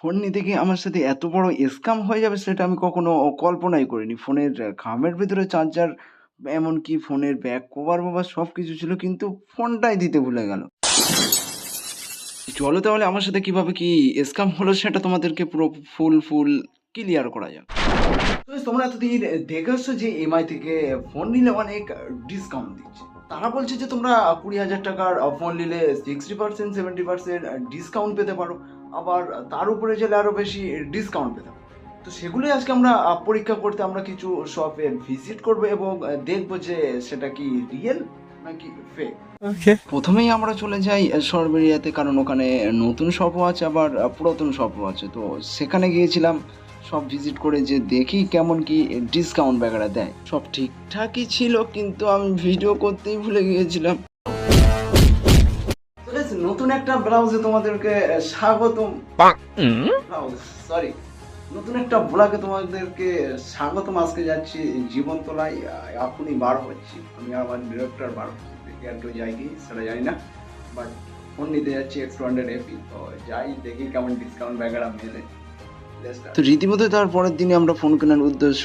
Phone নিতে গিয়ে আমার সাথে এত বড় স্ক্যাম হয়ে যাবে সেটা আমি কখনো কল্পনাই করিনি। ফোনের খামের ভিতরে চার্জার এমনকি ফোনের ব্যাক কভার ওভার সব কিছু ছিল কিন্তু ফোনটাই দিতে ভুলে গেল। চলো তাহলে আমার সাথে কীভাবে কি স্ক্যাম হলো সেটা তোমাদেরকে পুরো ফুল, ফুল ক্লিয়ার করা যাক। তোমরা এতদিন দেখে আসছো যে এমআই থেকে ফোন নিলে অনেক ডিসকাউন্ট দিচ্ছে। তারা বলছে যে তোমরা কুড়ি হাজার টাকার ফোন নিলে 60% 70% ডিসকাউন্ট পেতে পারো। আবার তার উপরে গেলে আরও বেশি ডিসকাউন্ট পেতাম তো সেগুলোই আজকে আমরা পরীক্ষা করতে আমরা কিছু শপে ভিজিট করব এবং দেখব যে সেটা কি রিয়েল নাকি ফেক। প্রথমেই আমরা চলে যাই সরবেরিয়াতে কারণ ওখানে নতুন শপও আছে আবার পুরাতন শপও আছে। তো সেখানে গিয়েছিলাম সব ভিজিট করে যে দেখি কেমন কি ডিসকাউন্ট বাগেরা দেয়। সব ঠিকঠাকই ছিল কিন্তু আমি ভিডিও করতেই ভুলে গিয়েছিলাম। নতুন একটা ব্লাউজে তোমাদেরকে স্বাগতম। সরি নতুন একটা ব্লগে তোমাদেরকে স্বাগতম। আজকে যাচ্ছি জীবনতলায় আহ, এখনই বার হচ্ছি। আমি আমার ডিরেক্টর বার হচ্ছি। একটু যাই কি সেটা জানি না। বাট ফোন নিতে যাচ্ছি এক্সট্রা হান্ড্রেড এপি তো যাই দেখি কেমন ডিসকাউন্ট ব্যাগেরা মেলে তো রীতিমতো তার পরের দিনে আমরা ফোন কেনার উদ্দেশ্য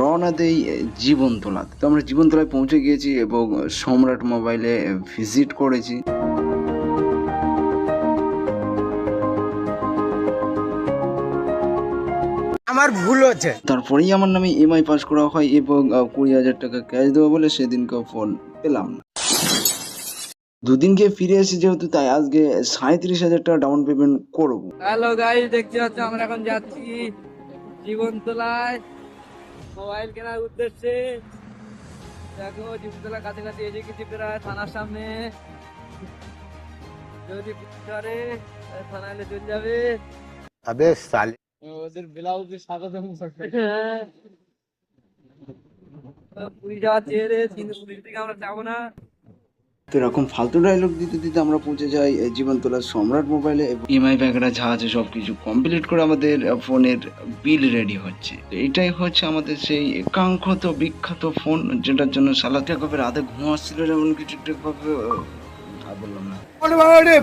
রওনা দেই জীবনতলাতে। তো আমরা জীবনতলায় পৌঁছে গিয়েছি এবং সম্রাট মোবাইলে ভিজিট করেছি। আমার ভুল হচ্ছে। তারপরেই আমার নামে ইএমআই পাস করা হয় এবং কুড়ি হাজার টাকা ক্যাশ দেবো বলে সেদিনকে ফোন পেলাম না। দুদিন গিয়ে ফিরে এসে যেহেতু তাই আজকে সাঁত্রিশ হাজার টাকা ডাউন পেমেন্ট করব। হ্যালো গাইস দেখতে পাচ্ছ আমরা এখন যাচ্ছি জীবনতলায়। মোবাইল কেনার উদ্দেশ্যে। দেখো জীবনতলার কাছাকাছি এসে গেছি প্রায় থানার সামনে। যদি করে থানা এলে চলে যাবে। আবে সালে ওদের ব্লাউজ স্বাগত পুরী যাওয়ার চেয়ে কিন্তু পুরীর থেকে আমরা যাব না তো এরকম ফালতু ডায়লগ দিতে দিতে আমরা পৌঁছে যাই জীবনতলার সম্রাট মোবাইলে ইএমআই ব্যাগরা যা আছে সব কিছু কমপ্লিট করে আমাদের ফোনের বিল রেডি হচ্ছে এটাই হচ্ছে আমাদের সেই কাঙ্ক্ষত বিখ্যাত ফোন যেটার জন্য সালা টেকঅপের রাতে ঘুম আসছিল এমন কিছু আর বললাম না এই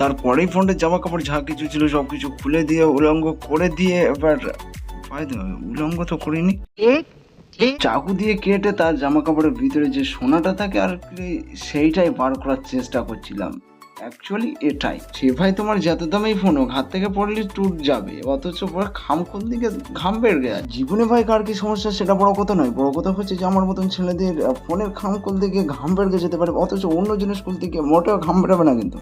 তারপরেই ফোনটার জামা কাপড় যা কিছু ছিল সব কিছু খুলে দিয়ে উলঙ্গ করে দিয়ে এবার উলঙ্গ তো করিনি। চাকু দিয়ে কেটে তার জামা কাপড়ের ভিতরে যে সোনাটা থাকে আর কি সেইটাই বার করার চেষ্টা করছিলাম। অ্যাকচুয়ালি এটাই। সে ভাই তোমার যত দামেই ফোন হোক হাত থেকে পড়লে টুট যাবে। অথচ পুরো খাম কোন দিকে ঘাম বের গেছে জীবনে ভাই কার কি সমস্যা সেটা বড় কথা নয়। বড় কথা হচ্ছে যে আমার মতন ছেলেদের ফোনের খাম কোল দিকে ঘাম বের যেতে পারে অথচ অন্য জিনিস কোল দিকে মোটেও ঘাম বেরোবে না কিন্তু।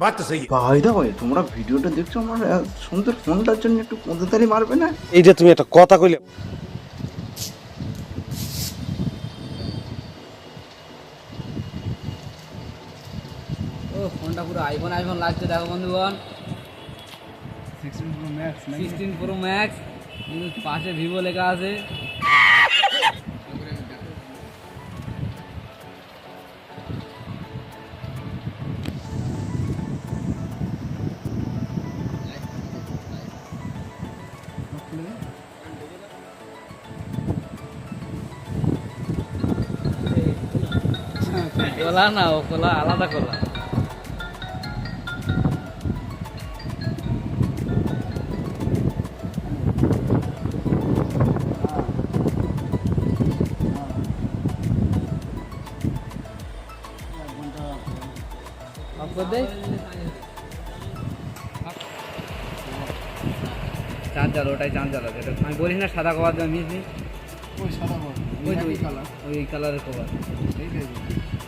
বাত তো সহি ভাই দা ভাই তোমরা ভিডিওটা দেখছ আমার সুন্দর ফোনটার জন্য একটু মারবে না? এইটা তুমি একটা কথা কইলে। ও ফোনটা পুরো আইফোন আইফোন লাগছে দেখো বন্ধুগণ। সিক্সটিন প্রো ম্যাক্স কিন্তু পাশে ভিভো লেখা আছে। কোলা না ও কোলা আলাদা কোলা ওটাই আছে। আমি বলিস না সাদা কভার দেওয়া মিস নি ওই সাদা কভার ওই কালার ওই কালারের কভার Dried out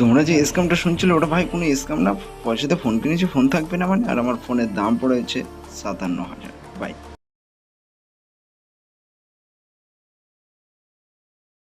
তোমরা যে স্ক্যামটা শুনছিলে, ওটা ভাই কোনো স্ক্যাম না। পয়সাতে ফোন কিনেছি ফোন থাকবে না মানে। আর আমার ফোনের দাম পড়েছে সাতান্ন হাজার। বাইক